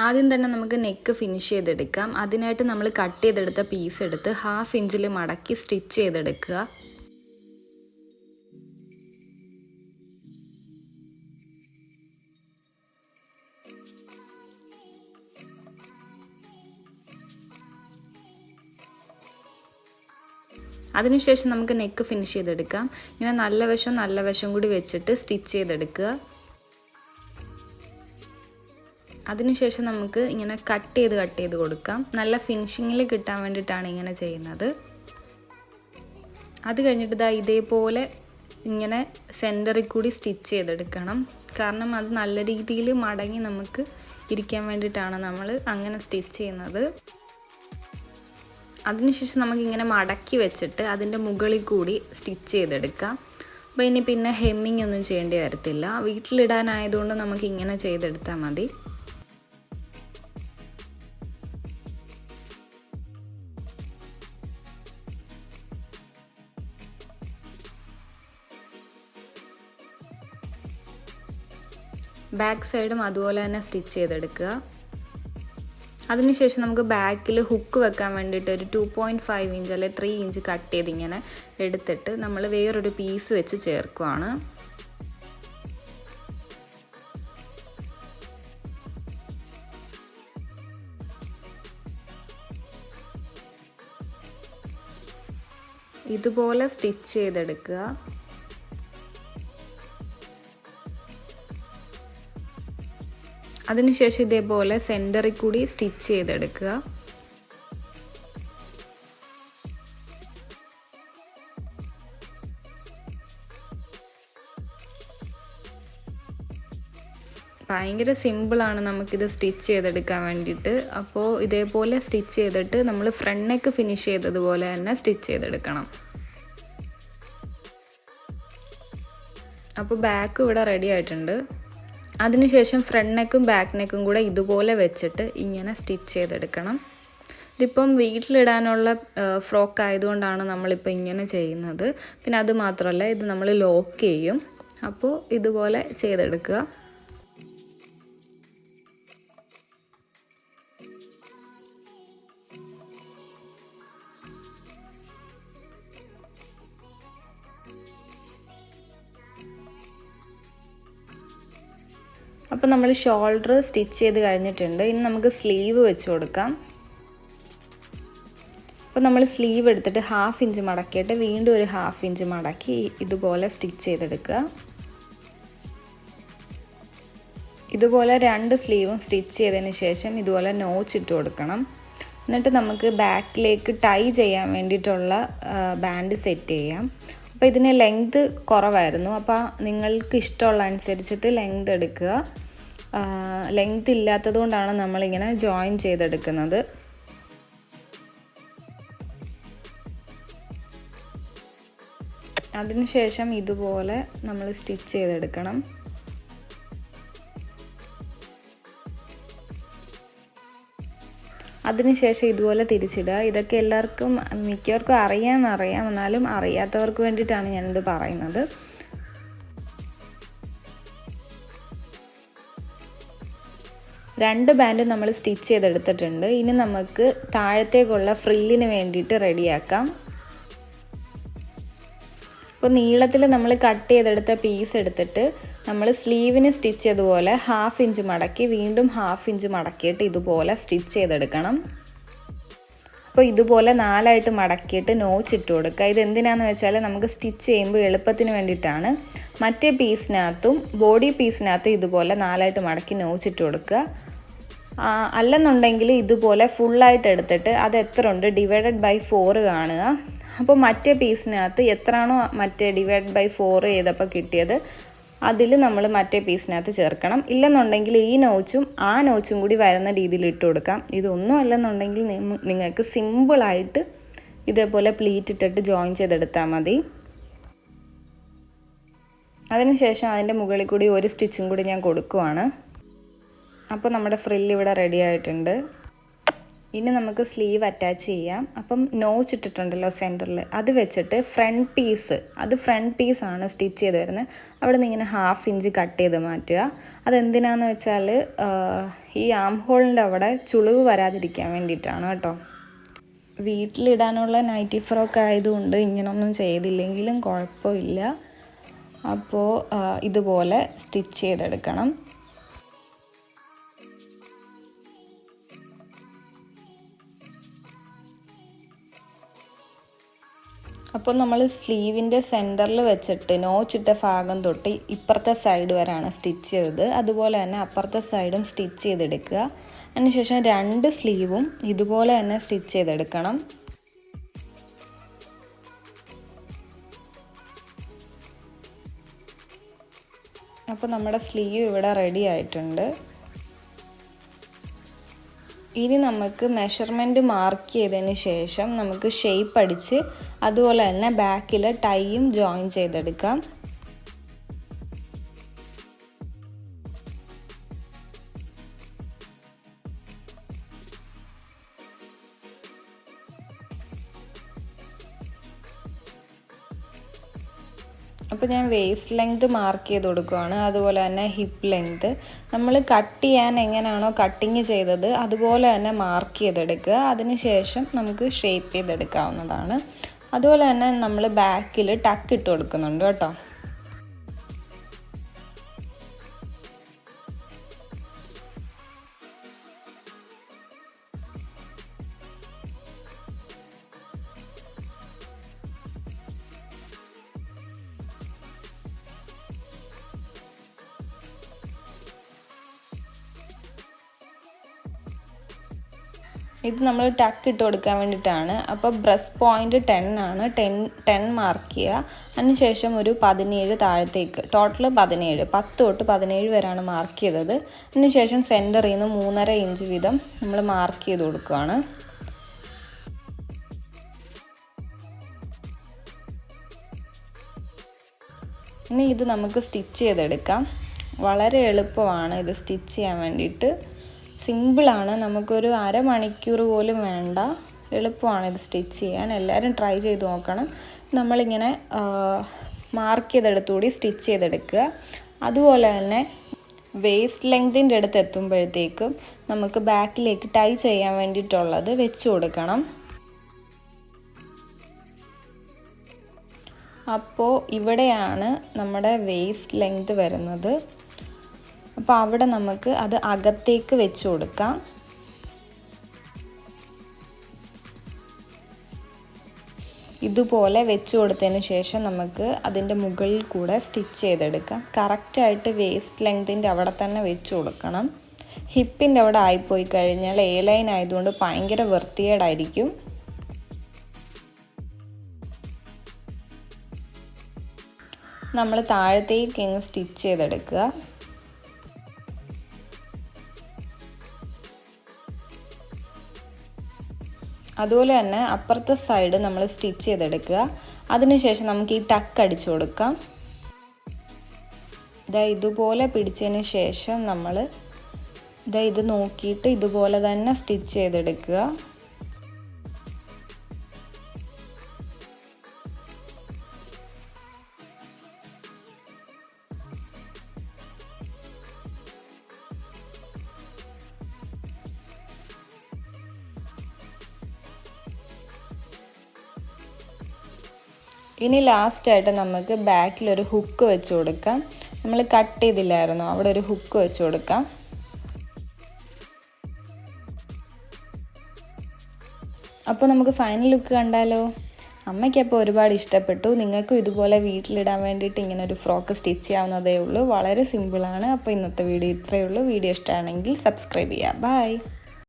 ആദ്യം തന്നെ നമുക്ക് നെക്ക് ഫിനിഷ് ചെയ്തെടുക്കാം. അതിനായിട്ട് നമ്മൾ കട്ട് ചെയ്തെടുത്ത പീസ് എടുത്ത് ഹാഫ് ഇഞ്ചിൽ മടക്കി സ്റ്റിച്ച് ചെയ്തെടുക്കുക. അതിനുശേഷം നമുക്ക് നെക്ക് ഫിനിഷ് ചെയ്തെടുക്കാം. ഇങ്ങനെ നല്ല വശം നല്ല വശം കൂടി വെച്ചിട്ട് സ്റ്റിച്ച് ചെയ്തെടുക്കുക. അതിനുശേഷം നമുക്ക് ഇങ്ങനെ കട്ട് ചെയ്ത് കട്ട് ചെയ്ത് കൊടുക്കാം. നല്ല ഫിനിഷിങ്ങിൽ കിട്ടാൻ വേണ്ടിയിട്ടാണ് ഇങ്ങനെ ചെയ്യുന്നത്. അത് കഴിഞ്ഞിട്ട് ഇതാ ഇതേപോലെ ഇങ്ങനെ സെന്ററിൽ കൂടി സ്റ്റിച്ച് ചെയ്തെടുക്കണം. കാരണം അത് നല്ല രീതിയിൽ മടങ്ങി നമുക്ക് ഇരിക്കാൻ വേണ്ടിയിട്ടാണ് നമ്മൾ അങ്ങനെ സ്റ്റിച്ച് ചെയ്യുന്നത്. അതിനുശേഷം നമുക്കിങ്ങനെ മടക്കി വെച്ചിട്ട് അതിന്റെ മുകളിൽ കൂടി സ്റ്റിച്ച് ചെയ്തെടുക്കാം. അപ്പോൾ ഇനി പിന്നെ ഹെമ്മിങ് ഒന്നും ചെയ്യേണ്ടി വരത്തില്ല. വീട്ടിലിടാനായതുകൊണ്ട് നമുക്ക് ഇങ്ങനെ ചെയ്തെടുത്താൽ മതി. ബാക്ക് സൈഡും അതുപോലെ തന്നെ സ്റ്റിച്ച് ചെയ്തെടുക്കുക. അതിനുശേഷം നമുക്ക് ബാക്കിൽ ഹുക്ക് വെക്കാൻ വേണ്ടിയിട്ട് ഒരു ടു പോയിന്റ് ഫൈവ് ഇഞ്ച് അല്ലെങ്കിൽ ത്രീ ഇഞ്ച് കട്ട് ചെയ്ത് ഇങ്ങനെ എടുത്തിട്ട് നമ്മൾ വേറൊരു പീസ് വെച്ച് ചേർക്കുവാണ്. ഇതുപോലെ സ്റ്റിച്ച് ചെയ്തെടുക്കുക. അതിനുശേഷം ഇതേപോലെ സെന്ററിൽ കൂടി സ്റ്റിച്ച് ചെയ്തെടുക്കുക. ഭയങ്കര സിമ്പിളാണ് നമുക്കിത് സ്റ്റിച്ച് ചെയ്തെടുക്കാൻ വേണ്ടിയിട്ട്. അപ്പോൾ ഇതേപോലെ സ്റ്റിച്ച് ചെയ്തിട്ട് നമ്മൾ ഫ്രണ്ട് നെക്ക് ഫിനിഷ് ചെയ്തതുപോലെ തന്നെ സ്റ്റിച്ച് ചെയ്തെടുക്കണം. അപ്പോൾ ബാക്ക് ഇവിടെ റെഡി ആയിട്ടുണ്ട്. അതിനുശേഷം ഫ്രണ്ട് നെക്കും ബാക്ക് നെക്കും കൂടെ ഇതുപോലെ വെച്ചിട്ട് ഇങ്ങനെ സ്റ്റിച്ച് ചെയ്തെടുക്കണം. ഇതിപ്പം വീട്ടിലിടാനുള്ള ഫ്രോക്ക് ആയതുകൊണ്ടാണ് നമ്മളിപ്പോൾ ഇങ്ങനെ ചെയ്യുന്നത്. പിന്നെ അത് മാത്രമല്ല ഇത് നമ്മൾ ലോക്ക് ചെയ്യും. അപ്പോൾ ഇതുപോലെ ചെയ്തെടുക്കുക. അപ്പോൾ നമ്മൾ ഷോൾഡർ സ്റ്റിച്ച് ചെയ്ത് കഴിഞ്ഞിട്ടുണ്ട്. ഇനി നമുക്ക് സ്ലീവ് വെച്ച് കൊടുക്കാം. അപ്പോൾ നമ്മൾ സ്ലീവ് എടുത്തിട്ട് ഹാഫ് ഇഞ്ച് മടക്കിയിട്ട് വീണ്ടും ഒരു ഹാഫ് ഇഞ്ച് മടക്കി ഇതുപോലെ സ്റ്റിച്ച് ചെയ്തെടുക്കുക. ഇതുപോലെ രണ്ട് സ്ലീവും സ്റ്റിച്ച് ചെയ്തതിന് ശേഷം ഇതുപോലെ നോച്ച് ഇട്ട് കൊടുക്കണം. എന്നിട്ട് നമുക്ക് ബാക്കിലേക്ക് ടൈ ചെയ്യാൻ വേണ്ടിയിട്ടുള്ള ബാൻഡ് സെറ്റ് ചെയ്യാം. അപ്പോൾ ഇതിന് ലെങ്ത് കുറവായിരുന്നു. അപ്പോൾ നിങ്ങൾക്ക് ഇഷ്ടമുള്ള അനുസരിച്ചിട്ട് ലെങ്ത് എടുക്കുക. ലെങ്ത് ഇല്ലാത്തത് കൊണ്ടാണ് നമ്മളിങ്ങനെ ജോയിൻ ചെയ്തെടുക്കുന്നത്. അതിനുശേഷം ഇതുപോലെ നമ്മൾ സ്റ്റിച്ച് ചെയ്തെടുക്കണം. അതിനുശേഷം ഇതുപോലെ തിരിച്ചിടുക. ഇതൊക്കെ എല്ലാവർക്കും മിക്കവർക്കും അറിയാമെന്നറിയാം എന്നാലും അറിയാത്തവർക്ക് വേണ്ടിയിട്ടാണ് ഞാനിത് പറയുന്നത്. രണ്ട് ബാൻഡ് നമ്മൾ സ്റ്റിച്ച് ചെയ്തെടുത്തിട്ടുണ്ട്. ഇനി നമുക്ക് താഴത്തേക്കുള്ള ഫ്രില്ലിന് വേണ്ടിയിട്ട് റെഡിയാക്കാം അപ്പോൾ നീളത്തിൽ നമ്മൾ കട്ട് ചെയ്തെടുത്ത പീസ് എടുത്തിട്ട് നമ്മൾ സ്ലീവിന് സ്റ്റിച്ച് ചെയ്തതുപോലെ ഹാഫ് ഇഞ്ച് മടക്കി വീണ്ടും ഹാഫ് ഇഞ്ച് മടക്കിയിട്ട് ഇതുപോലെ സ്റ്റിച്ച് ചെയ്തെടുക്കണം. അപ്പോൾ ഇതുപോലെ നാലായിട്ട് മടക്കിയിട്ട് നോച്ച് ഇട്ട് കൊടുക്കുക. ഇത് എന്തിനാന്ന് വെച്ചാൽ നമുക്ക് സ്റ്റിച്ച് ചെയ്യുമ്പോൾ എളുപ്പത്തിന് വേണ്ടിയിട്ടാണ്. മറ്റേ പീസിനകത്തും ബോഡി പീസിനകത്തും ഇതുപോലെ നാലായിട്ട് മടക്കി നോച്ച് ഇട്ട് കൊടുക്കുക. അല്ലെന്നുണ്ടെങ്കിൽ ഇതുപോലെ ഫുള്ളായിട്ട് എടുത്തിട്ട് അത് എത്ര ഉണ്ട്? ഡിവൈഡഡ് ബൈ ഫോർ കാണുക. അപ്പോൾ മറ്റേ പീസിനകത്ത് എത്രയാണോ മറ്റേ ഡിവൈഡ് ബൈ ഫോർ ചെയ്തപ്പോൾ കിട്ടിയത്? അതിൽ നമ്മൾ മറ്റേ പീസിനകത്ത് ചേർക്കണം. ഇല്ലെന്നുണ്ടെങ്കിൽ ഈ നോച്ചും ആ നോച്ചും കൂടി വരുന്ന രീതിയിൽ ഇട്ട് കൊടുക്കാം. ഇതൊന്നും അല്ലെന്നുണ്ടെങ്കിൽ നിങ്ങൾക്ക് സിമ്പിളായിട്ട് ഇതേപോലെ പ്ലീറ്റ് ഇട്ടിട്ട് ജോയിൻ ചെയ്തെടുത്താൽ മതി. അതിനുശേഷം അതിന്റെ മുകളിൽ കൂടി ഒരു സ്റ്റിച്ചും കൂടി ഞാൻ കൊടുക്കുവാണ്. അപ്പോൾ നമ്മുടെ ഫ്രില്ല് ഇവിടെ റെഡി ആയിട്ടുണ്ട്. ഇനി നമുക്ക് സ്ലീവ് അറ്റാച്ച് ചെയ്യാം. അപ്പം നോച്ച് ഇട്ടിട്ടുണ്ടല്ലോ സെന്ററിൽ അത് വെച്ചിട്ട് ഫ്രണ്ട് പീസ് അത് ഫ്രണ്ട് പീസാണ് സ്റ്റിച്ച് ചെയ്ത് വരുന്നത് അവിടെ നിന്ന് ഇങ്ങനെ ഹാഫ് ഇഞ്ച് കട്ട് ചെയ്ത് മാറ്റുക. അതെന്തിനാന്ന് വെച്ചാൽ ഈ ആം ഹോളിന്റെ അവിടെ ചുളിവ് വരാതിരിക്കാൻ വേണ്ടിയിട്ടാണ് കേട്ടോ. വീട്ടിലിടാനുള്ള നൈറ്റി ഫ്രോക്ക് ആയതുകൊണ്ട് ഇങ്ങനൊന്നും ചെയ്തില്ലെങ്കിലും കുഴപ്പമില്ല. അപ്പോൾ ഇതുപോലെ സ്റ്റിച്ച് ചെയ്തെടുക്കണം. അപ്പോൾ നമ്മൾ സ്ലീവിന്റെ സെന്ററിൽ വെച്ചിട്ട് നോച്ചിട്ട ഭാഗം തൊട്ട് ഇപ്പുറത്തെ സൈഡ് വരെയാണ് സ്റ്റിച്ച് ചെയ്തത്. അതുപോലെ തന്നെ അപ്പുറത്തെ സൈഡും സ്റ്റിച്ച് ചെയ്തെടുക്കുക. അതിനുശേഷം രണ്ട് സ്ലീവും ഇതുപോലെ തന്നെ സ്റ്റിച്ച് ചെയ്തെടുക്കണം. അപ്പോൾ നമ്മുടെ സ്ലീവ് ഇവിടെ റെഡി ആയിട്ടുണ്ട്. ഇനി നമുക്ക് മെഷർമെന്റ് മാർക്ക് ചെയ്തതിന് ശേഷം നമുക്ക് ഷേപ്പ് അടിച്ച് അതുപോലെ തന്നെ ബാക്കിൽ ടൈയും ജോയിൻ ചെയ്തെടുക്കാം. അപ്പോൾ ഞാൻ വേസ്റ്റ് ലെങ്ത് മാർക്ക് ചെയ്ത് കൊടുക്കുകയാണ് അതുപോലെ തന്നെ ഹിപ്പ് ലെങ്ത് നമ്മൾ കട്ട് ചെയ്യാൻ എങ്ങനെയാണോ കട്ടിങ് ചെയ്തത് അതുപോലെ തന്നെ മാർക്ക് ചെയ്തെടുക്കുക. അതിനുശേഷം നമുക്ക് ഷേപ്പ് ചെയ്തെടുക്കാവുന്നതാണ്. അതുപോലെ തന്നെ നമ്മൾ ബാക്കിൽ ടക്ക് ഇട്ട് കൊടുക്കുന്നുണ്ട് കേട്ടോ. ഇത് നമ്മൾ ടക്ക് ഇട്ട് കൊടുക്കാൻ വേണ്ടിയിട്ടാണ്. അപ്പോൾ ബ്രസ് പോയിന്റ് ടെൻ ആണ്. ടെൻ ടെൻ മാർക്ക് ചെയ്യുക. അതിനുശേഷം ഒരു പതിനേഴ് താഴത്തേക്ക്. ടോട്ടൽ പതിനേഴ്. പത്ത് തൊട്ട് പതിനേഴ് വരെയാണ് മാർക്ക് ചെയ്തത്. അതിനുശേഷം സെന്ററിൽ നിന്ന് മൂന്നര ഇഞ്ച് വീതം നമ്മൾ മാർക്ക് ചെയ്ത് കൊടുക്കുകയാണ് ഇനി ഇത് നമുക്ക് സ്റ്റിച്ച് ചെയ്തെടുക്കാം. വളരെ എളുപ്പമാണ് ഇത് സ്റ്റിച്ച് ചെയ്യാൻ വേണ്ടിയിട്ട്. സിമ്പിളാണ്. നമുക്കൊരു അരമണിക്കൂർ പോലും വേണ്ട. എളുപ്പമാണ് ഇത് സ്റ്റിച്ച് ചെയ്യാൻ. എല്ലാവരും ട്രൈ ചെയ്ത് നോക്കണം. നമ്മളിങ്ങനെ മാർക്ക് ചെയ്തെടുത്തുകൂടി സ്റ്റിച്ച് ചെയ്തെടുക്കുക. അതുപോലെ തന്നെ വേസ്റ്റ് ലെങ്തിന്റെ അടുത്ത് എത്തുമ്പോഴത്തേക്കും നമുക്ക് ബാക്കിലേക്ക് ടൈ ചെയ്യാൻ വേണ്ടിയിട്ടുള്ളത് വെച്ച് കൊടുക്കണം. അപ്പോൾ ഇവിടെയാണ് നമ്മുടെ വേസ്റ്റ് ലെങ്ത് വരുന്നത്. അപ്പോൾ അവിടെ നമുക്ക് അത് അകത്തേക്ക് വെച്ച് കൊടുക്കാം. ഇതുപോലെ വെച്ച് കൊടുത്തതിന് ശേഷം നമുക്ക് അതിന്റെ മുകളിൽ കൂടെ സ്റ്റിച്ച് ചെയ്തെടുക്കാം. കറക്റ്റായിട്ട് വേസ്റ്റ് ലെങ്തിന്റെ അവിടെ തന്നെ വെച്ച് കൊടുക്കണം. ഹിപ്പിന്റെ അവിടെ ആയിപ്പോയി കഴിഞ്ഞാൽ എ ലൈൻ ആയതുകൊണ്ട് ഭയങ്കര വൃത്തികേടായിരിക്കും. നമ്മൾ താഴത്തേക്ക് സ്റ്റിച്ച് ചെയ്തെടുക്കുക. അതുപോലെ തന്നെ അപ്പുറത്തെ സൈഡ് നമ്മൾ സ്റ്റിച്ച് ചെയ്തെടുക്കുക. അതിനുശേഷം നമുക്ക് ഈ ടക്ക് അടിച്ചു കൊടുക്കാം. ഇതാ ഇതുപോലെ പിടിച്ചതിന് ശേഷം നമ്മൾ ഇതാ ഇത് നോക്കിയിട്ട് ഇതുപോലെ തന്നെ സ്റ്റിച്ച് ചെയ്തെടുക്കുക. ഇനി ലാസ്റ്റായിട്ട് നമുക്ക് ബാക്കിൽ ഒരു ഹുക്ക് വെച്ച് കൊടുക്കാം. നമ്മൾ കട്ട് ചെയ്തില്ലായിരുന്നു? അവിടെ ഒരു ഹുക്ക് വെച്ച് കൊടുക്കാം. അപ്പോൾ നമുക്ക് ഫൈനൽ ലുക്ക് കണ്ടാലോ? അമ്മയ്ക്കപ്പോൾ ഒരുപാട് ഇഷ്ടപ്പെട്ടു. നിങ്ങൾക്കും ഇതുപോലെ വീട്ടിലിടാൻ വേണ്ടിയിട്ട് ഇങ്ങനെ ഒരു ഫ്രോക്ക് സ്റ്റിച്ച് ചെയ്യാവുന്നതേ ഉള്ളൂ. വളരെ സിമ്പിളാണ് അപ്പോൾ ഇന്നത്തെ വീഡിയോ ഇത്രയേ ഉള്ളൂ. വീഡിയോ ഇഷ്ടമാണെങ്കിൽ സബ്സ്ക്രൈബ് ചെയ്യുക. ബൈ